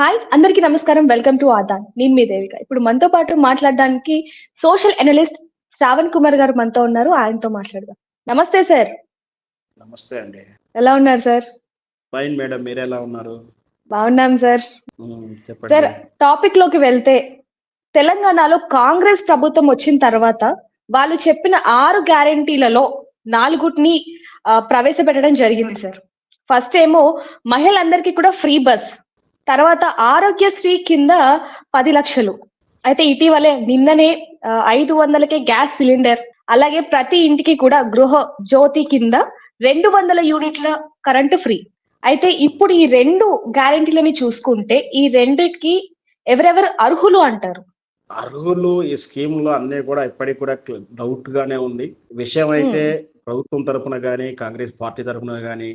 Hi అందరికీ నమస్కారం. Welcome to Aadan నేను మీ దేవిక. ఇప్పుడు మనతో పాటు మాట్లాడడానికి సోషల్ అనలిస్ట్ శ్రావణ్ కుమార్ గారు మనతో ఉన్నారు. ఆయనతో మాట్లాడదాం. నమస్తే సార్ నమస్తే అండి. ఎలా ఉన్నారు సార్ ఫైన్ మేడం మీరు ఎలా ఉన్నారు? బాగున్నాం సార్ సార్ టాపిక్లోకి వెళ్తే తెలంగాణలో కాంగ్రెస్ ప్రభుత్వం వచ్చిన తర్వాత వాళ్ళు చెప్పిన ఆరు గ్యారంటీలలో నాలుగుటిని ప్రవేశపెట్టడం జరిగింది సార్ ఫస్ట్ ఏమో మహిళలందరికీ కూడా ఫ్రీ బస్ తర్వాత ఆరోగ్యశ్రీ కింద పది లక్షలు. అయితే ఇటీవలే నిన్ననే ఐదు వందలకే గ్యాస్ సిలిండర్ అలాగే ప్రతి ఇంటికి కూడా గృహ జ్యోతి కింద రెండు వందల యూనిట్ల కరెంటు ఫ్రీ. అయితే ఇప్పుడు ఈ రెండు గ్యారంటీలని చూసుకుంటే ఈ రెండిటికి ఎవరెవరు అర్హులు అంటారు? అర్హులు ఈ స్కీమ్లో అన్ని కూడా ఇప్పటికి కూడా డౌట్ గానే ఉంది. విషయం అయితే ప్రభుత్వం తరపున కానీ కాంగ్రెస్ పార్టీ తరపున కానీ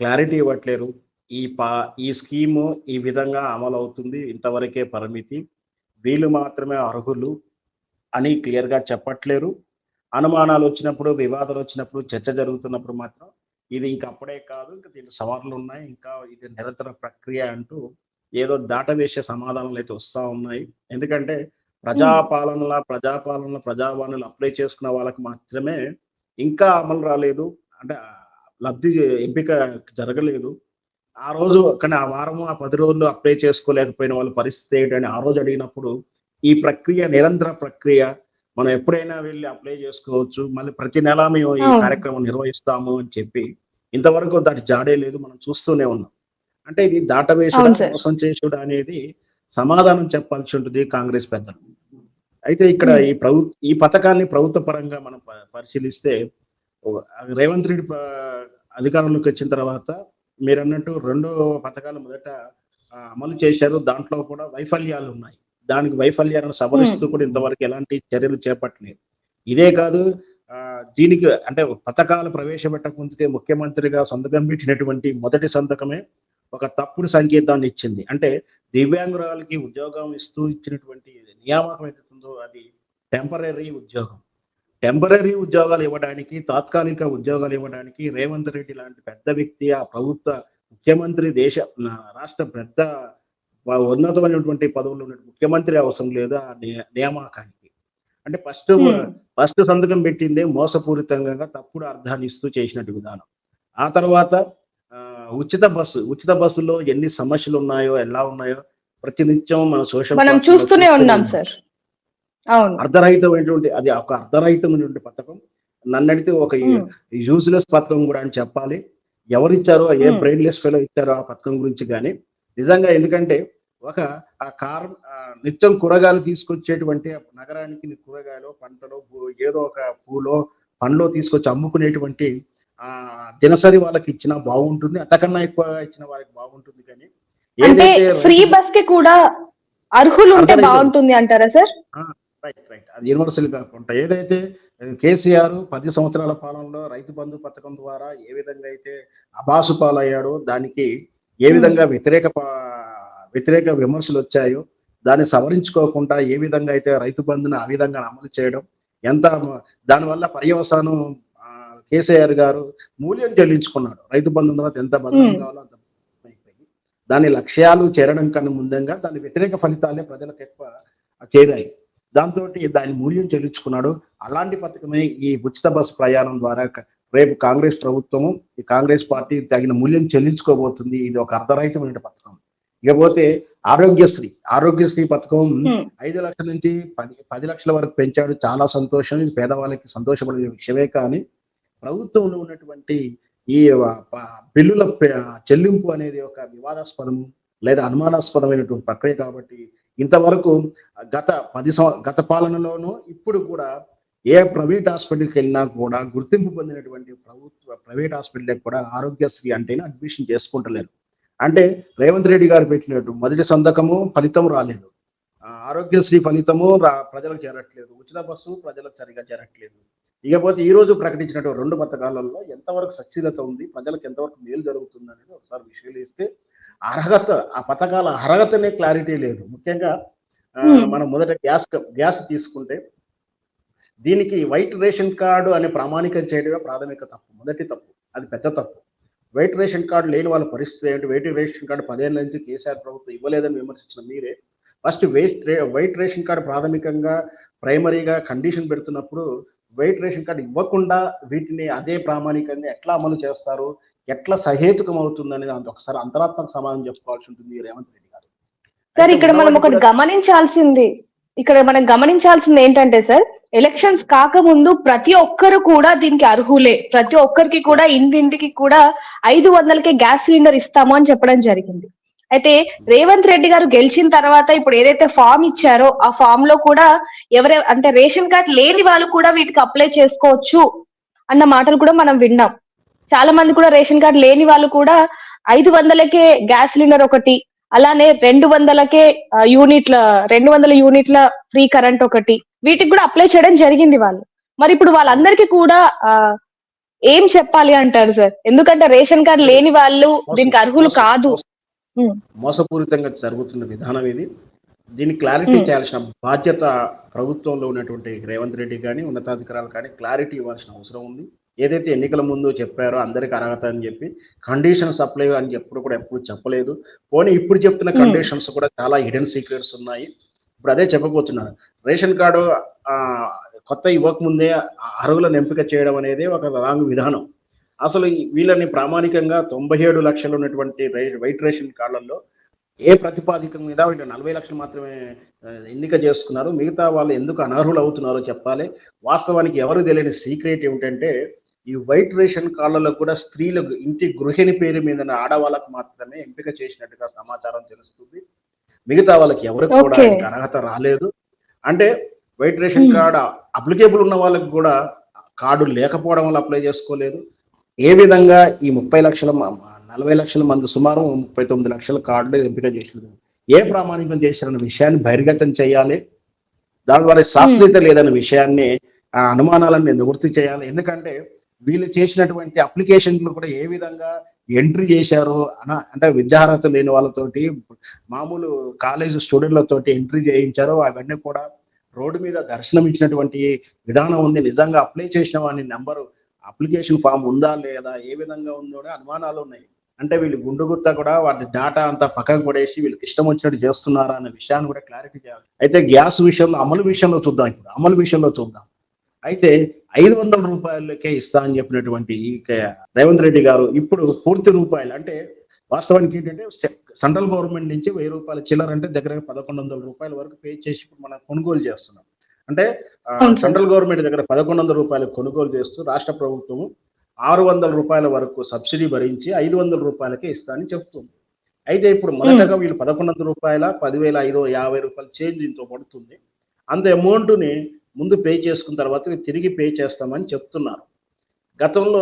క్లారిటీ ఇవ్వట్లేరు. ఈ పా ఈ స్కీము ఈ విధంగా అమలు అవుతుంది ఇంతవరకే పరిమితి. వీళ్ళు మాత్రమే అర్హులు అని క్లియర్గా చెప్పట్లేరు. అనుమానాలు వచ్చినప్పుడు వివాదాలు వచ్చినప్పుడు చర్చ జరుగుతున్నప్పుడు మాత్రం ఇది ఇంక అప్పుడే కాదు ఇంకా దీనికి సవాళ్ళు ఉన్నాయి. ఇంకా ఇది నిరంతర ప్రక్రియ అంటూ ఏదో దాటవేసే సమాధానాలు అయితే వస్తూ ఉన్నాయి. ఎందుకంటే ప్రజాపాలనల ప్రజాపాలన ప్రజావాణులు అప్లై చేసుకున్న వాళ్ళకి మాత్రమే ఇంకా అమలు రాలేదు. అంటే లబ్ధి ఎంపిక జరగలేదు. ఆ రోజు కానీ ఆ వారం ఆ పది రోజులు అప్లై చేసుకోలేకపోయిన వాళ్ళ పరిస్థితి ఏంటని ఆ రోజు అడిగినప్పుడు ఈ ప్రక్రియ నిరంతర ప్రక్రియ మనం ఎప్పుడైనా వెళ్ళి అప్లై చేసుకోవచ్చు మళ్ళీ ప్రతి నెల మేము ఈ. కార్యక్రమం నిర్వహిస్తాము అని చెప్పి ఇంతవరకు దాటి జాడే లేదు మనం చూస్తూనే ఉన్నాం అంటే ఇది దాటవేసుడు. మోసం చేసుడు అనేది సమాధానం చెప్పాల్సి ఉంటుంది కాంగ్రెస్ పెద్దలు అయితే ఇక్కడ. ఈ ప్రభు ఈ పథకాన్ని ప్రభుత్వ పరంగా మనం పరిశీలిస్తే రేవంత్ రెడ్డి అధికారంలోకి వచ్చిన తర్వాత మీరు అన్నట్టు రెండో పథకాలు మొదట అమలు చేశారు. దాంట్లో కూడా వైఫల్యాలు ఉన్నాయి. దానికి వైఫల్యాలను సవరిస్తూ కూడా ఇంతవరకు ఎలాంటి చర్యలు చేపట్టలేదు. ఇదే కాదు ఆ, దీనికి అంటే పథకాలు ప్రవేశపెట్టక ముఖ్యమంత్రిగా సంతకం పెట్టినటువంటి మొదటి సంతకమే ఒక తప్పుడు సంకేతాన్ని ఇచ్చింది. అంటే దివ్యాంగురాలకి ఉద్యోగం ఇస్తూ ఇచ్చినటువంటి నియామకం ఏదైతే ఉందో అది టెంపరీ ఉద్యోగం. టెంపరీ ఉద్యోగాలు ఇవ్వడానికి తాత్కాలిక ఉద్యోగాలు ఇవ్వడానికి రేవంత్ రెడ్డి లాంటి పెద్ద వ్యక్తి ఆ ప్రభుత్వ ముఖ్యమంత్రి దేశ రాష్ట్ర పెద్ద ఉన్నతమైనటువంటి పదవులు ఉన్న ముఖ్యమంత్రి అవసరం లేదు నియామకానికి అంటే ఫస్ట్. ఫస్ట్ సంతకం పెట్టిందే మోసపూరితంగా తప్పుడు అర్థాన్ని ఇస్తూ చేసినట్టు విధానం ఆ తర్వాత ఉచిత బస్సు ఉచిత బస్సులో ఎన్ని సమస్యలు ఉన్నాయో ఎలా ఉన్నాయో ప్రతినిత్యం మన సోషల్ మనం చూస్తూనే ఉన్నాం. సార్ అర్ధరహితమైనటువంటి అది ఒక అర్ధరహితమైనటువంటి పథకం నన్ను అడిగితే ఒక. యూజ్లెస్ పథకం కూడా అని చెప్పాలి ఎవరిచ్చారో ఏ. బ్రెయిన్లెస్ ఫెలో ఇచ్చారో ఆ పథకం గురించి కానీ నిజంగా ఎందుకంటే ఒక ఆ కార్ నిత్యం కూరగాయలు తీసుకొచ్చేటువంటి నగరానికి కూరగాయలు పంటలు ఏదో ఒక పూలో పండ్లో తీసుకొచ్చి అమ్ముకునేటువంటి ఆ దినసరి వాళ్ళకి ఇచ్చినా బాగుంటుంది అంతకన్నా ఎక్కువ ఇచ్చిన వాళ్ళకి బాగుంటుంది కానీ అంటే ఫ్రీ బస్కి కూడా అర్హులు ఉంటే. బాగుంటుంది అంటారా సార్ రైట్ రైట్ అది యూనివర్సల్ కాకుండా ఏదైతే కేసీఆర్ పది సంవత్సరాల పాలనలో రైతు బంధు పథకం ద్వారా ఏ విధంగా అయితే అబాసు పాలయ్యాడో దానికి ఏ Hmm. విధంగా వ్యతిరేక వ్యతిరేక విమర్శలు వచ్చాయో దాన్ని సవరించుకోకుండా ఏ విధంగా అయితే రైతు బంధుని ఆ విధంగా అమలు చేయడం ఎంత దానివల్ల పర్యవసానం కేసీఆర్ గారు మూల్యం చెల్లించుకున్నాడు. రైతు బంధు తర్వాత ఎంత బదనం Hmm. కావాలో అంత దాని లక్ష్యాలు చేరడం కన్నా ముందంగా దాని వ్యతిరేక ఫలితాలే ప్రజలకు ఎక్కువ చేరాయి. దాంతో దాని మూల్యం చెల్లించుకున్నాడు. అలాంటి పథకమే ఈ ఉచిత బస్సు ప్రయాణం ద్వారా రేపు కాంగ్రెస్ ప్రభుత్వము ఈ కాంగ్రెస్ పార్టీ తగిన మూల్యం చెల్లించుకోబోతుంది. ఇది ఒక అర్ధరహితమైన పథకం. ఇకపోతే ఆరోగ్యశ్రీ ఆరోగ్యశ్రీ పథకం. ఐదు లక్షల నుంచి పది పది లక్షల వరకు పెంచాడు. చాలా సంతోషం. ఇది పేదవాళ్ళకి సంతోషపడే విషయమే కానీ ప్రభుత్వంలో ఉన్నటువంటి ఈ బిల్లుల చెల్లింపు అనేది ఒక వివాదాస్పదం లేదా అనుమానాస్పదమైనటువంటి ప్రక్రియ కాబట్టి ఇంతవరకు గత పది సంవ గత పాలనలోనూ ఇప్పుడు కూడా ఏ ప్రైవేట్ హాస్పిటల్కి వెళ్ళినా కూడా గుర్తింపు పొందినటువంటి ప్రభుత్వ ప్రైవేట్ హాస్పిటల్కి కూడా ఆరోగ్యశ్రీ అంటేనే అడ్మిషన్ చేసుకుంటలేరు. అంటే రేవంత్ రెడ్డి గారు పెట్టినట్టు మొదటి సంతకము ఫలితం రాలేదు. ఆరోగ్యశ్రీ ఫలితము రా ప్రజలకు చేరట్లేదు. ఉచిత బస్సు ప్రజలకు సరిగా చేరట్లేదు. ఇకపోతే ఈ రోజు ప్రకటించినటువంటి రెండు పథకాలలో ఎంతవరకు సచ్ఛీలత ఉంది ప్రజలకు ఎంతవరకు మేలు జరుగుతుంది అనేది ఒకసారి విశ్లేషిస్తే అర్హత ఆ పథకాల అర్హతనే క్లారిటీ లేదు. ముఖ్యంగా. మనం మొదట గ్యాస్ గ్యాస్ తీసుకుంటే దీనికి వైట్ రేషన్ కార్డు అనే ప్రామాణికం చేయడమే ప్రాథమిక తప్పు మొదటి తప్పు అది పెద్ద తప్పు. వైట్ రేషన్ కార్డు లేని వాళ్ళ పరిస్థితి ఏంటి? వైట్ రేషన్ కార్డు పదేళ్ళ నుంచి కేసీఆర్ ప్రభుత్వం ఇవ్వలేదని విమర్శించిన మీరే first wait white ration card ప్రాథమికంగా ప్రైమరీగా కండిషన్ పెడుతున్నప్పుడు వైట్ రేషన్ కార్డు ఇవ్వకుండా వీటిని అదే ప్రామాణికంగా ఎట్లా అమలు చేస్తారు? ఎట్లా సహేతుకం అవుతుంది అనేది అంత ఒకసారి అంతరాత్మక సమాధానం చెప్పుకోవాల్సి ఉంటుంది రేవంత్ రెడ్డి గారు. సార్ ఇక్కడ మనం ఒకటి గమనించాల్సింది ఇక్కడ మనం గమనించాల్సింది ఏంటంటే సార్ ఎలక్షన్స్ కాకముందు ప్రతి ఒక్కరు కూడా దీనికి అర్హులే. ప్రతి ఒక్కరికి కూడా ఇంటింటికి కూడా ఐదు వందలకే గ్యాస్ సిలిండర్ ఇస్తాము అని చెప్పడం జరిగింది. అయితే రేవంత్ రెడ్డి గారు గెలిచిన తర్వాత ఇప్పుడు ఏదైతే ఫామ్ ఇచ్చారో ఆ ఫామ్లో కూడా ఎవరే అంటే రేషన్ కార్డ్ లేని వాళ్ళు కూడా వీటికి అప్లై చేసుకోవచ్చు అన్న మాటలు కూడా మనం విన్నాం. చాలా మంది కూడా రేషన్ కార్డ్ లేని వాళ్ళు కూడా ఐదు వందలకే గ్యాస్ సిలిండర్ ఒకటి అలానే రెండు వందలకే యూనిట్ల రెండు వందల యూనిట్ల ఫ్రీ కరెంట్ ఒకటి. వీటికి కూడా అప్లై చేయడం జరిగింది వాళ్ళు. మరి ఇప్పుడు వాళ్ళందరికీ కూడా ఏం చెప్పాలి అంటారు సార్? ఎందుకంటే రేషన్ కార్డ్ లేని వాళ్ళు దీనికి అర్హులు కాదు. మోసపూరితంగా జరుగుతున్న విధానం ఇది. దీన్ని క్లారిటీ. చేయాల్సిన బాధ్యత ప్రభుత్వంలో ఉన్నటువంటి రేవంత్ రెడ్డి కానీ ఉన్నతాధికారులు కానీ క్లారిటీ ఇవ్వాల్సిన అవసరం ఉంది. ఏదైతే ఎన్నికల ముందు చెప్పారో అందరికి అర్హత అని చెప్పి కండిషన్స్ అప్లై అని ఎప్పుడు కూడా ఎప్పుడు చెప్పలేదు. పోనీ ఇప్పుడు చెప్తున్న Hmm. కండిషన్స్ కూడా చాలా హిడెన్ సీక్రెట్స్ ఉన్నాయి. ఇప్పుడు అదే చెప్పబోతున్నాను రేషన్ కార్డు కొత్త ఇవ్వకముందే అర్హులను ఎంపిక చేయడం అనేది ఒక రాంగ్ విధానం. అసలు వీళ్ళని ప్రామాణికంగా తొంభై ఏడు లక్షలు ఉన్నటువంటి వైట్ రేషన్ కార్డులలో ఏ ప్రతిపాదిక మీద వీళ్ళు నలభై లక్షలు మాత్రమే ఎన్నిక చేసుకున్నారు. మిగతా వాళ్ళు ఎందుకు అనర్హులు అవుతున్నారో చెప్పాలి. వాస్తవానికి ఎవరు తెలియని సీక్రెట్ ఏమిటంటే ఈ వైట్ రేషన్ కార్డులలో కూడా స్త్రీలకు ఇంటి గృహిణి పేరు మీద ఆడవాళ్ళకు మాత్రమే ఎంపిక చేసినట్టుగా సమాచారం తెలుస్తుంది. మిగతా వాళ్ళకి ఎవరికి కూడా అర్హత రాలేదు. అంటే white ration Hmm. Card applicable ఉన్న వాళ్ళకి కూడా కార్డు లేకపోవడం వల్ల అప్లై చేసుకోలేదు. ఏ విధంగా ఈ ముప్పై లక్షల నలభై లక్షల మంది సుమారు ముప్పై తొమ్మిది లక్షల కార్డులు ఎంపిక చేసింది ఏ ప్రామాణికం చేశారన్న విషయాన్ని బహిర్గతం చేయాలి. దాని ద్వారా శాస్త్రీయత లేదన్న విషయాన్ని ఆ అనుమానాలను నివృత్తి చేయాలి. ఎందుకంటే వీళ్ళు చేసినటువంటి అప్లికేషన్లు కూడా ఏ విధంగా ఎంట్రీ చేశారు అన అంటే విద్యార్హత లేని వాళ్ళతోటి మామూలు కాలేజ్ స్టూడెంట్లతోటి ఎంట్రీ చేయించారు అవన్నీ కూడా రోడ్డు మీద దర్శనం ఇచ్చినటువంటి విధానం ఉంది. నిజంగా అప్లై చేసిన వాని నెంబరు అప్లికేషన్ ఫామ్ ఉందా లేదా ఏ విధంగా ఉందో కూడా అనుమానాలు ఉన్నాయి. అంటే వీళ్ళు గుండు గుత్త కూడా వాటి డేటా అంతా పక్కకు పడేసి వీళ్ళకి ఇష్టం వచ్చినట్టు చేస్తున్నారా అనే విషయాన్ని కూడా క్లారిటీ చేయాలి. అయితే గ్యాస్ విషయంలో అమలు విషయంలో చూద్దాం ఇప్పుడు. అమలు విషయంలో చూద్దాం. అయితే ఐదు వందల రూపాయలకే ఇస్తా అని చెప్పినటువంటి ఈ రేవంత్ రెడ్డి గారు ఇప్పుడు పూర్తి రూపాయలు అంటే వాస్తవానికి ఏంటంటే సెంట్రల్ గవర్నమెంట్ నుంచి వెయ్యి రూపాయల చిల్లర అంటే దగ్గర పదకొండు వందల రూపాయల వరకు పే చేసి ఇప్పుడు మనం కొనుగోలు చేస్తున్నాం. అంటే. సెంట్రల్ గవర్నమెంట్ దగ్గర పదకొండు వందల రూపాయలు కొనుగోలు చేస్తూ రాష్ట్ర ప్రభుత్వం ఆరు వందల రూపాయల వరకు సబ్సిడీ భరించి ఐదు వందల రూపాయలకే ఇస్తానని చెప్తుంది. అయితే ఇప్పుడు మొదటగా వీళ్ళు పదకొండు వందల రూపాయల పదివేల ఐదు యాభై రూపాయలు చేంజ్ దీంతో పడుతుంది. అంత అమౌంట్ని ముందు పే చేసుకున్న తర్వాత తిరిగి పే చేస్తామని చెప్తున్నారు గతంలో.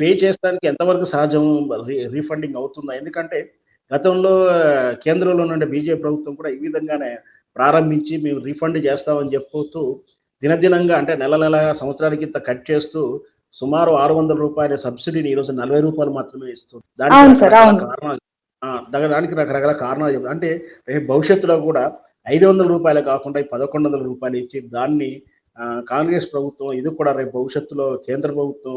పే చేస్తానికి ఎంతవరకు సహజం రీఫండింగ్ అవుతుందా ఎందుకంటే గతంలో కేంద్రంలో నుండి బీజేపీ ప్రభుత్వం కూడా ఈ విధంగానే ప్రారంభించి మేము రీఫండ్ చేస్తామని చెప్పుతూ దినదినంగా అంటే నెల నెల సంవత్సరానికి ఇంత కట్ చేస్తూ సుమారు ఆరు వందల రూపాయల సబ్సిడీని ఈ రోజు నలభై రూపాయలు మాత్రమే ఇస్తుంది దానికి. కారణాలు దానికి రకరకాల కారణాలు అంటే రేపు భవిష్యత్తులో కూడా ఐదు వందల రూపాయలు కాకుండా పదకొండు వందల రూపాయలు ఇచ్చి దాన్ని కాంగ్రెస్ ప్రభుత్వం ఇది కూడా రేపు భవిష్యత్తులో కేంద్ర ప్రభుత్వం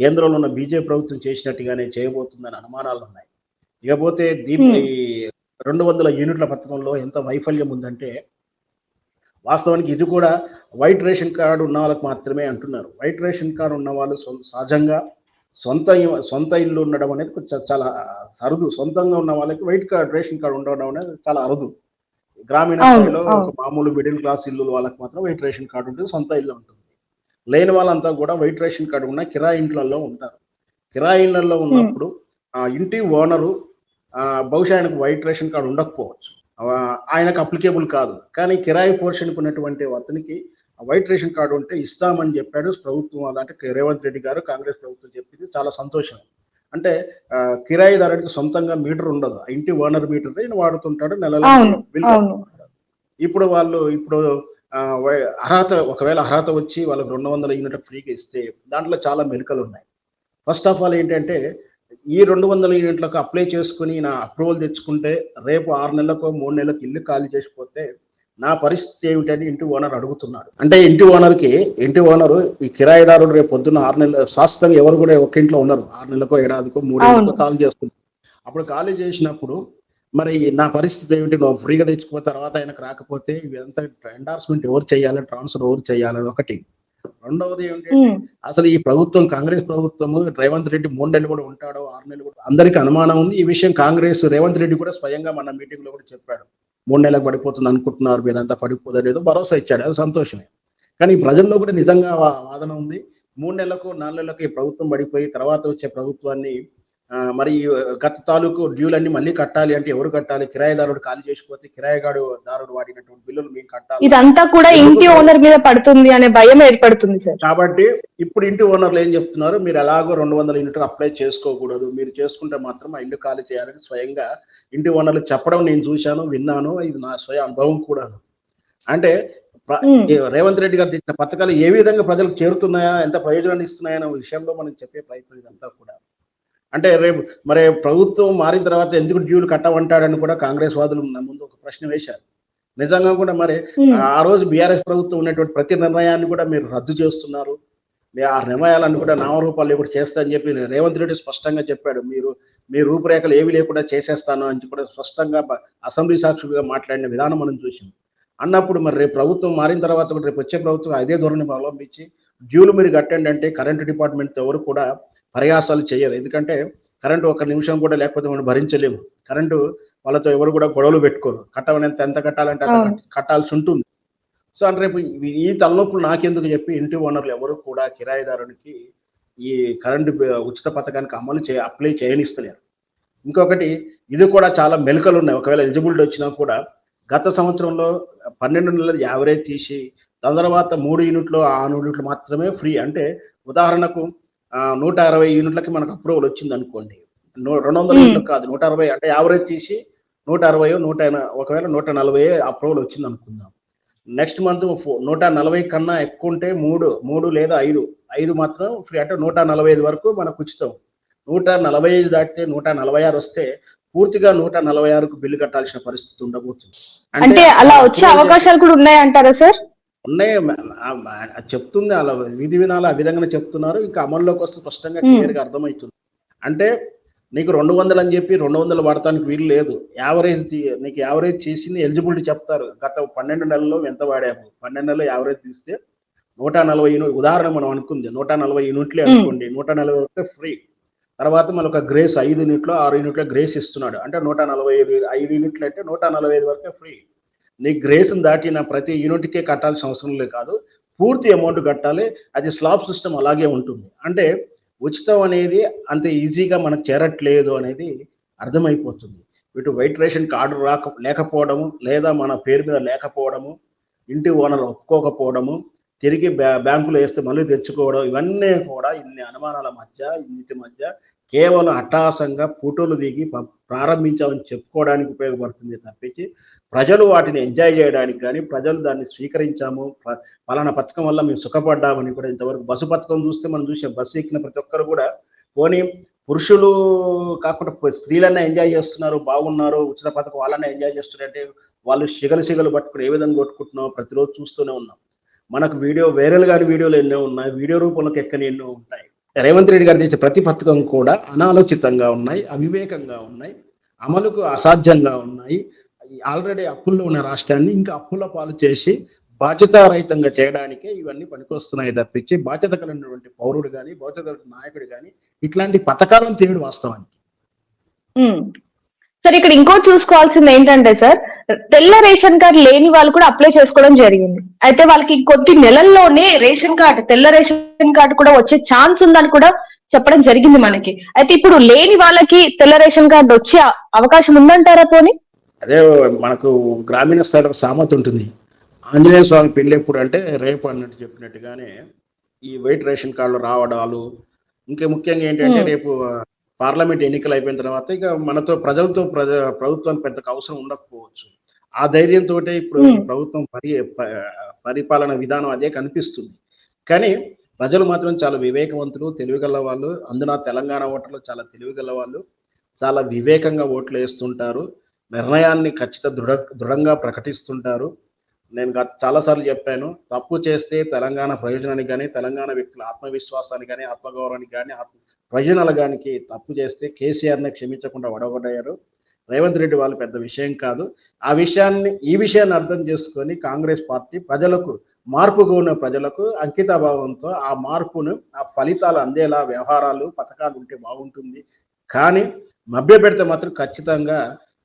కేంద్రంలో ఉన్న బీజేపీ ప్రభుత్వం చేసినట్టుగానే చేయబోతుందని అనుమానాలు ఉన్నాయి. ఇకపోతే. ఈ రెండు వందల యూనిట్ల పథకంలో ఎంత వైఫల్యం ఉందంటే వాస్తవానికి ఇది కూడా వైట్ రేషన్ కార్డు ఉన్న వాళ్ళకి మాత్రమే అంటున్నారు. వైట్ రేషన్ కార్డు ఉన్న వాళ్ళు సహజంగా సొంత సొంత ఇల్లు ఉండడం అనేది చాలా అరుదు సొంతంగా ఉన్న వాళ్ళకి వైట్ కార్డ్ రేషన్ కార్డు ఉండడం అనేది చాలా అరుదు. గ్రామీణ స్థాయిలో మామూలు మిడిల్ క్లాస్ ఇల్లు వాళ్ళకి మాత్రం వైట్ రేషన్ కార్డు ఉంటుంది సొంత ఇల్లు ఉంటుంది. లేని వాళ్ళంతా కూడా వైట్ రేషన్ కార్డు ఉన్న కిరాయి ఇంట్లలో ఉంటారు. కిరాయి ఇళ్ళలో ఉన్నప్పుడు ఆ ఇంటి ఓనరు ఆ, బహుశా ఆయనకు వైట్ రేషన్ కార్డు ఉండకపోవచ్చు. ఆయనకు అప్లికేబుల్ కాదు. కానీ కిరాయి పోర్షన్కి ఉన్నటువంటి అతనికి వైట్ రేషన్ కార్డు ఉంటే ఇస్తామని చెప్పాడు ప్రభుత్వం. అంటే రేవంత్ రెడ్డి గారు కాంగ్రెస్ ప్రభుత్వం చెప్పింది. చాలా సంతోషం. అంటే కిరాయిదారుడికి సొంతంగా మీటర్ ఉండదు. ఆ ఇంటి ఓనర్ మీటర్ ఈయన వాడుతుంటాడు నెల అవును అవును. ఇప్పుడు వాళ్ళు ఇప్పుడు అర్హత ఒకవేళ అర్హత వచ్చి వాళ్ళకి రెండు వందల యూనిట్ ఫ్రీగా ఇస్తే దాంట్లో చాలా మెలికలు ఉన్నాయి. ఫస్ట్ ఆఫ్ ఆల్ ఏంటంటే ఈ రెండు వందల యూనిట్లకు అప్లై చేసుకుని నా అప్రూవల్ తెచ్చుకుంటే రేపు ఆరు నెలలకు మూడు నెలలకు ఇల్లు ఖాళీ చేసిపోతే నా పరిస్థితి ఏమిటని ఇంటి ఓనర్ అడుగుతున్నాడు. అంటే ఇంటి ఓనర్కి ఇంటి ఓనరు ఈ కిరాయిదారుడు రేపు పొద్దున్న ఆరు నెలలు శాస్త్రంగా ఎవరు కూడా ఒక ఇంట్లో ఉన్నారు ఆరు నెలలకో ఏడాదికో మూడు నెలలకో. కాల్ చేస్తుంది. అప్పుడు ఖాళీ చేసినప్పుడు మరి నా పరిస్థితి ఏమిటి? నువ్వు ఫ్రీగా తెచ్చుకున్న తర్వాత ఆయనకు రాకపోతే ఇదంతా ఎండార్స్మెంట్ ఎవరు చేయాలి? ట్రాన్స్ఫర్ ఎవరు చేయాలని ఒకటి. రెండవది ఏమిటంటే అసలు ఈ ప్రభుత్వం కాంగ్రెస్ ప్రభుత్వము రేవంత్ రెడ్డి మూడు నెలలు కూడా ఉంటాడో ఆరు నెలలు కూడా అందరికీ అనుమానం ఉంది. ఈ విషయం కాంగ్రెస్ రేవంత్ రెడ్డి కూడా స్వయంగా మన మీటింగ్లో కూడా చెప్పాడు. మూడు నెలలకు పడిపోతుంది అనుకుంటున్నారు మీరంతా పడిపోదలేదు భరోసా ఇచ్చాడు అది సంతోషమే. కానీ ప్రజల్లో కూడా నిజంగా వాదన ఉంది. మూడు నెలలకు నాలుగు నెలలకు ఈ ప్రభుత్వం పడిపోయి తర్వాత వచ్చే ప్రభుత్వాన్ని మరి గత తాలూకు డ్యూలన్నీ మళ్ళీ కట్టాలి అంటే ఎవరు కట్టాలి? కిరాయిదారుడు ఖాళీ చేసిపోతే కిరాయిగాడు దారుడు వాడినటువంటి బిల్లులు మేము కట్టాలి. ఇదంతా కూడా ఇంటి ఓనర్ మీద పడుతుంది అనే భయం ఏర్పడుతుంది సార్. కాబట్టి ఇప్పుడు ఇంటి ఓనర్లు ఏం చెప్తున్నారు? మీరు ఎలాగో రెండు వందల యూనిట్లు అప్లై చేసుకోకూడదు. మీరు చేసుకుంటే మాత్రం ఆ ఇల్లు ఖాళీ చేయాలని స్వయంగా ఇంటి ఓనర్లు చెప్పడం నేను చూశాను విన్నాను. ఇది నా స్వయ అనుభవం కూడా. అంటే రేవంత్ రెడ్డి గారు తెచ్చిన పథకాలు ఏ విధంగా ప్రజలకు చేరుతున్నాయా ఎంత ప్రయోజనాన్ని ఇస్తున్నాయనే విషయంలో మనం చెప్పే ప్రయత్నం ఇదంతా కూడా. అంటే రేపు మరి ప్రభుత్వం మారిన తర్వాత ఎందుకు డ్యూలు కట్టమంటాడని కూడా కాంగ్రెస్ వాదులు నా ముందు ఒక ప్రశ్న వేశారు. నిజంగా కూడా మరి ఆ రోజు బీఆర్ఎస్ ప్రభుత్వం ఉన్నటువంటి ప్రతి నిర్ణయాన్ని కూడా మీరు రద్దు చేస్తున్నారు. మీ ఆ నిర్ణయాలను కూడా నామరూపాలు కూడా చేస్తా అని చెప్పి రేవంత్ రెడ్డి స్పష్టంగా చెప్పాడు. మీరు మీ రూపురేఖలు ఏవి లేకుండా చేసేస్తాను అని కూడా స్పష్టంగా అసెంబ్లీ సాక్షులుగా మాట్లాడిన విధానం మనం చూసాం అన్నప్పుడు మరి రేపు ప్రభుత్వం మారిన తర్వాత కూడా రేపు వచ్చే ప్రభుత్వం అదే ధోరణి అవలంబించి డ్యూలు మీరు కట్టండి అంటే కరెంటు డిపార్ట్మెంట్ ఎవరు కూడా ప్రయాసాలు చేయరు. ఎందుకంటే కరెంటు ఒక నిమిషం కూడా లేకపోతే మనం భరించలేము. కరెంటు వాళ్ళతో ఎవరు కూడా గొడవలు పెట్టుకోరు. కట్టమనేంత ఎంత కట్టాలంటే కట్టాల్సి ఉంటుంది. సో అంటే రేపు ఈ- తలనొప్పులు నాకెందుకు చెప్పి ఇంటి ఓనర్లు ఎవరు కూడా కిరాయిదారునికి ఈ కరెంటు ఉచిత పథకానికి అమలు చే అప్లై చేయనిస్తలేరు. ఇంకొకటి ఇది కూడా చాలా మెలకలు ఉన్నాయి. ఒకవేళ ఎలిజిబిలిటీ వచ్చినా కూడా గత సంవత్సరంలో పన్నెండు నెలల యావరేజ్ తీసి దాని తర్వాత మూడు యూనిట్లు ఆ యూనిట్లు మాత్రమే ఫ్రీ. అంటే ఉదాహరణకు నూట అరవై యూనిట్లకి మనకు అప్రూవల్ వచ్చింది అనుకోండి రెండు వందల. యూనిట్లు కాదు నూట అరవై అంటే యావరేజ్ తీసి నూట అరవై నూట ఒకవేళ నూట నలభై అప్రూవల్ వచ్చింది అనుకుందాం నెక్స్ట్ మంత్ నూట నలభై కన్నా ఎక్కువ ఉంటే మూడు మూడు లేదా ఐదు ఐదు మాత్రం ఫ్రీ అంటే నూట నలభై ఐదు వరకు మనకు ఉచితం. నూట నలభై ఐదు దాటితే నూట నలభై ఆరు వస్తే పూర్తిగా నూట నలభై ఆరుకు బిల్లు కట్టాల్సిన పరిస్థితి ఉండబోతుంది. అంటే అలా వచ్చే అవకాశాలు కూడా ఉన్నాయంటారా సార్? ఉన్నాయి. చెప్తుంది అలా విధి వినాలు ఆ విధంగా చెప్తున్నారు. ఇంకా అమల్లోకి వస్తే స్పష్టంగా Hmm. క్లియర్గా అర్థమవుతుంది. అంటే నీకు రెండు వందలు అని చెప్పి రెండు వందలు వాడటానికి వీలు లేదు. యావరేజ్ నీకు యావరేజ్ చేసింది ఎలిజిబిలిటీ చెప్తారు. గత పన్నెండు నెలల్లో ఎంత వాడాము పన్నెండు నెలలు యావరేజ్ తీస్తే నూట నలభై యూనిట్ ఉదాహరణ మనం అనుకుంది నూట నలభై యూనిట్లే. అనుకోండి. నూట నలభై వస్తే ఫ్రీ. తర్వాత మన ఒక గ్రేస్ ఐదు యూనిట్లు ఆరు యూనిట్ల గ్రేస్ ఇస్తున్నాడు. అంటే నూట నలభై ఐదు ఐదు యూనిట్లు అంటే నూట నలభై ఐదు వరకే ఫ్రీ. నీ గ్రేస్ని దాటిన ప్రతి యూనిట్కే కట్టాల్సిన అవసరం లేదు కాదు. పూర్తి అమౌంట్ కట్టాలి. అది స్లాబ్ సిస్టమ్ అలాగే ఉంటుంది. అంటే ఉచితం అనేది అంత ఈజీగా మనకు చేరట్లేదు అనేది అర్థమైపోతుంది. ఇటు వైట్ రేషన్ కార్డు రాక లేకపోవడము లేదా మన పేరు మీద లేకపోవడము ఇంటి ఓనర్ ఒప్పుకోకపోవడము తిరిగి బ్యా బ్యాంకులో వేస్తే మళ్ళీ తెచ్చుకోవడం ఇవన్నీ కూడా ఇన్ని అనుమానాల మధ్య ఇన్నిటి మధ్య కేవలం హఠాసంగా ఫోటోలు దిగి ప్రారంభించామని చెప్పుకోవడానికి ఉపయోగపడుతుంది తప్పించి ప్రజలు వాటిని ఎంజాయ్ చేయడానికి కానీ ప్రజలు దాన్ని స్వీకరించాము పలానా పథకం వల్ల మేము సుఖపడ్డామని కూడా ఇంతవరకు బస్సు పథకం చూస్తే మనం చూసే. బస్సు ఎక్కిన ప్రతి ఒక్కరు కూడా పోనీ పురుషులు కాకుండా స్త్రీలన్నా ఎంజాయ్ చేస్తున్నారు బాగున్నారు ఉచిత పథకం వాళ్ళనే ఎంజాయ్ చేస్తున్నారంటే వాళ్ళు సిగలు సిగలు పట్టుకుని ఏ విధంగా కొట్టుకుంటున్నామో ప్రతిరోజు చూస్తూనే ఉన్నాం. మనకు వీడియో వైరల్ గాని వీడియోలు ఎన్నో ఉన్నాయి. వీడియో రూపంలోకి ఎక్కని ఎన్నో ఉంటాయి రేవంత్ రెడ్డి గారు తెచ్చే ప్రతి పథకం కూడా అనాలోచితంగా ఉన్నాయి అవివేకంగా ఉన్నాయి అమలుకు అసాధ్యంగా ఉన్నాయి. ఆల్రెడీ అప్పుల్లో ఉన్న రాష్ట్రాన్ని ఇంకా అప్పుల పాలు చేసి బాధ్యతారహితంగా చేయడానికే ఇవన్నీ పనికొస్తున్నాయి తప్పించి బాధ్యత కలిగినటువంటి పౌరుడు కానీ బాధ్యత నాయకుడు కానీ ఇట్లాంటి పథకాలను తీయడు వాస్తవానికి. సార్ ఇక్కడ ఇంకోటి చూసుకోవాల్సింది ఏంటంటే సార్ తెల్ల రేషన్ కార్డు లేని వాళ్ళు కూడా అప్లై చేసుకోవడం జరిగింది. అయితే వాళ్ళకి కొద్ది నెలల్లోనే రేషన్ కార్డు తెల్ల రేషన్ కార్డు కూడా వచ్చే ఛాన్స్ ఉందని కూడా చెప్పడం జరిగింది మనకి. అయితే ఇప్పుడు లేని వాళ్ళకి తెల్ల రేషన్ కార్డు వచ్చే అవకాశం ఉందంటారా పోనీ? అదే మనకు గ్రామీణ స్థాయిలో సామెత ఉంటుంది. ఆంజనేయ స్వామి పెళ్ళి ఎప్పుడు అంటే రేపు అన్నట్టు చెప్పినట్టుగానే ఈ వైట్ రేషన్ కార్డులు రావడాలు ఇంకా ముఖ్యంగా ఏంటంటే. రేపు పార్లమెంట్ ఎన్నికలు అయిపోయిన తర్వాత ఇక మనతో ప్రజలతో ప్రజ ప్రభుత్వానికి పెద్ద అవసరం ఉండకపోవచ్చు. ఆ ధైర్యంతో ఇప్పుడు. ప్రభుత్వం పరి పరిపాలన విధానం అదే కనిపిస్తుంది. కానీ ప్రజలు మాత్రం చాలా వివేకవంతులు తెలివిగల వాళ్ళు. అందున తెలంగాణ ఓటర్లు చాలా తెలివిగల వాళ్ళు. చాలా వివేకంగా ఓట్లు వేస్తుంటారు. నిర్ణయాన్ని ఖచ్చిత దృఢ దృఢంగా ప్రకటిస్తుంటారు. నేను గత చాలాసార్లు చెప్పాను తప్పు చేస్తే తెలంగాణ ప్రయోజనానికి కానీ తెలంగాణ వ్యక్తుల ఆత్మవిశ్వాసానికి కానీ ఆత్మగౌరవానికి కానీ ఆత్మ ప్రజనలగానికి తప్పు చేస్తే కేసీఆర్ని క్షమించకుండా వడగొట్టారు రేవంత్ రెడ్డి వాళ్ళు పెద్ద విషయం కాదు. ఆ విషయాన్ని ఈ విషయాన్ని అర్థం చేసుకొని కాంగ్రెస్ పార్టీ ప్రజలకు మార్పుగా ఉన్న ప్రజలకు అంకితాభావంతో ఆ మార్పును ఆ ఫలితాలు అందేలా వ్యవహారాలు పథకాలు ఉంటే బాగుంటుంది. కానీ మభ్య పెడితే మాత్రం ఖచ్చితంగా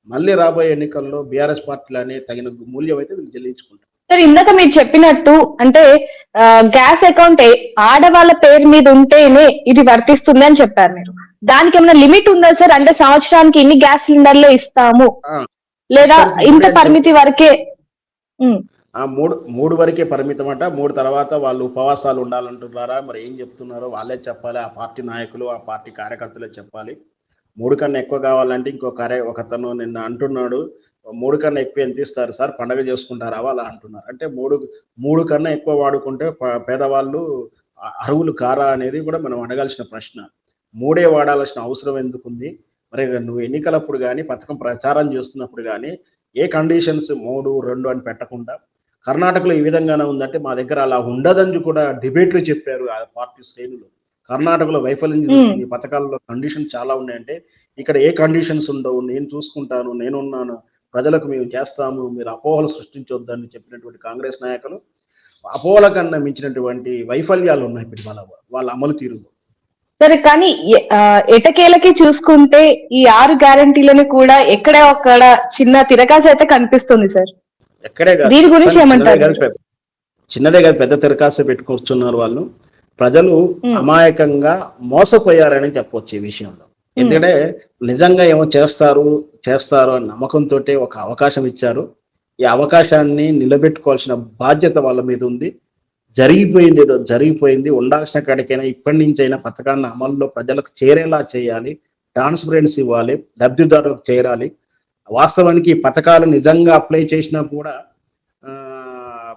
మళ్ళీ రాబోయే ఎన్నికల్లో బీఆర్ఎస్ పార్టీలనే తగిన మూల్యం అయితే వీళ్ళు చెల్లించుకుంటారు. సార్ ఇందాక మీరు చెప్పినట్టు అంటే గ్యాస్ అకౌంట్ ఆడవాళ్ళ పేరు మీద ఉంటేనే ఇది వర్తిస్తుంది అని చెప్పారు మీరు. దానికి ఏమైనా లిమిట్ ఉందా సార్? అంటే సంవత్సరానికి ఇన్ని గ్యాస్ సిలిండర్లే ఇస్తాము. లేదా ఇంత పరిమితి వరకే మూడు మూడు వరకే పరిమితం అంట మూడు తర్వాత వాళ్ళు ఉపవాసాలు ఉండాలంటున్నారా? మరి ఏం చెప్తున్నారో వాళ్ళే చెప్పాలి. ఆ పార్టీ నాయకులు ఆ పార్టీ కార్యకర్తలే చెప్పాలి. మూడు కన్నా ఎక్కువ కావాలంటే ఇంకో కార్య ఒకతను నిన్న అంటున్నాడు. మూడు కన్నా ఎక్కువ ఎంత ఇస్తారు సార్? పండగ చేసుకుంటారా అలా అంటున్నారు. అంటే మూడు మూడు కన్నా ఎక్కువ వాడుకుంటే పేదవాళ్ళు అ- అర్హులు కారా అనేది కూడా మనం అడగాల్సిన ప్రశ్న. మూడే వాడాల్సిన అవసరం ఎందుకుంది? మరి నువ్వు ఎన్నికలప్పుడు కానీ పథకం ప్రచారం చేస్తున్నప్పుడు కానీ ఏ కండిషన్స్ మూడు రెండు అని పెట్టకుండా కర్ణాటకలో ఈ విధంగానే ఉందంటే మా దగ్గర అలా ఉండదని కూడా డిబేట్లు చెప్పారు ఆ పార్టీ శ్రేణులు. కర్ణాటకలో వైఫల్యం ఈ పథకాల్లో కండిషన్ చాలా ఉన్నాయంటే ఇక్కడ ఏ కండిషన్స్ ఉండవు? నేను చూసుకుంటాను నేనున్నాను ప్రజలకు మేము చేస్తాము మీరు అపోహలు సృష్టించొద్దని చెప్పినటువంటి కాంగ్రెస్ నాయకులు అపోహల కన్నా మించినటువంటి వైఫల్యాలు ఉన్నాయి ఇప్పుడు వాళ్ళ వాళ్ళ అమలు తీరు సరే కానీ ఎటకేలకి చూసుకుంటే ఈ ఆరు గ్యారంటీలను కూడా ఎక్కడ ఒక్కడ చిన్న తిరకాసు అయితే కనిపిస్తుంది సార్. ఎక్కడే దీని గురించి ఏమంటారు? చిన్నదే కాదు పెద్ద తిరకాస పెట్టుకొస్తున్నారు వాళ్ళు. ప్రజలు. అమాయకంగా మోసపోయారని చెప్పొచ్చు ఈ విషయంలో. ఎందుకంటే నిజంగా ఏమో చేస్తారు చేస్తారు అని నమ్మకంతో ఒక అవకాశం ఇచ్చారు. ఈ అవకాశాన్ని నిలబెట్టుకోవాల్సిన బాధ్యత వాళ్ళ మీద ఉంది. జరిగిపోయింది ఏదో జరిగిపోయింది. ఉండాల్సిన కాడికైనా ఇప్పటి నుంచి అయినా పథకాన్ని అమల్లో ప్రజలకు చేరేలా చేయాలి. ట్రాన్స్పరెన్సీ ఇవ్వాలి. లబ్ధిదారులకు చేరాలి. వాస్తవానికి ఈ పథకాలు నిజంగా అప్లై చేసినా కూడా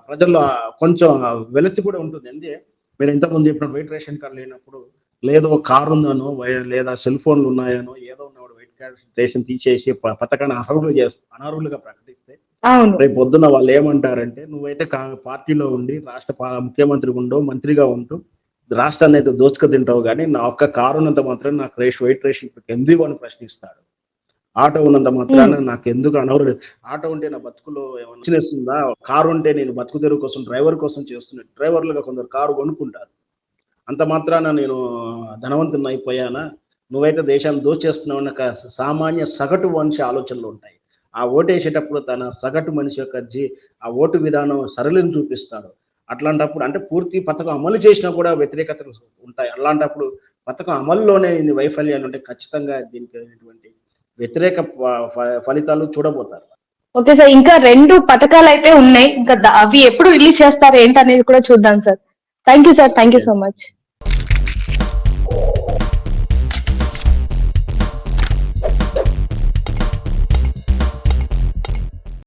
ప్రజల్లో కొంచెం వెలుతి కూడా ఉంటుంది. అంటే మీరు ఇంతకుముందు చెప్పిన వెయిట్ రేషన్ కార్డు లేనప్పుడు లేదో కారు ఉందనో లేదా సెల్ ఫోన్లు ఉన్నాయనో ఏదో ఉన్నవాడు వెయిట్ రేషన్ తీసేసి పథకాన్ని అర్హులు చేస్తే అనర్హులుగా ప్రకటిస్తే రేపు పొద్దున్న వాళ్ళు ఏమంటారంటే నువ్వైతే పార్టీలో ఉండి రాష్ట్ర ముఖ్యమంత్రి ఉండవు మంత్రిగా ఉంటూ రాష్ట్రాన్ని అయితే దోచుకు తింటావు కానీ నా ఒక్క కారు ఉన్నంత మాత్రం నాకు రేషన్ వెయిట్ రేషన్ ఎందుకు అని ప్రశ్నిస్తాడు. ఆటో ఉన్నంత మాత్రాన నాకు ఎందుకు అనవరు ఆటో ఉంటే నా బతుకులో ఏమైనా కారు ఉంటే నేను బతుకు తెరువు కోసం డ్రైవర్ కోసం చేస్తున్నాను డ్రైవర్లుగా కొందరు కారు కొనుక్కుంటారు. అంత మాత్రాన నేను ధనవంతుని అయిపోయానా నువ్వైతే దేశాన్ని దోచేస్తున్నావు అన్న సామాన్య సగటు మనిషి ఆలోచనలు ఉంటాయి. ఆ ఓటేసేటప్పుడు తన సగటు మనిషి యొక్క జీ ఆ ఓటు విధానం సరళిని చూపిస్తాడు. అట్లాంటప్పుడు అంటే పూర్తి పథకం అమలు చేసినా కూడా వ్యతిరేకతలు ఉంటాయి. అలాంటప్పుడు పథకం అమలులోనే ఇన్ని వైఫల్యాలు ఉంటే ఖచ్చితంగా దీనికి వ్యతిరేక ఫలితాలు చూడబోతారు. ఓకే సార్ ఇంకా రెండు పథకాలు అయితే ఉన్నాయి. ఇంకా అవి ఎప్పుడు రిలీజ్ చేస్తారు ఏంటనేది కూడా చూద్దాం sir. Thank you sir thank you so much.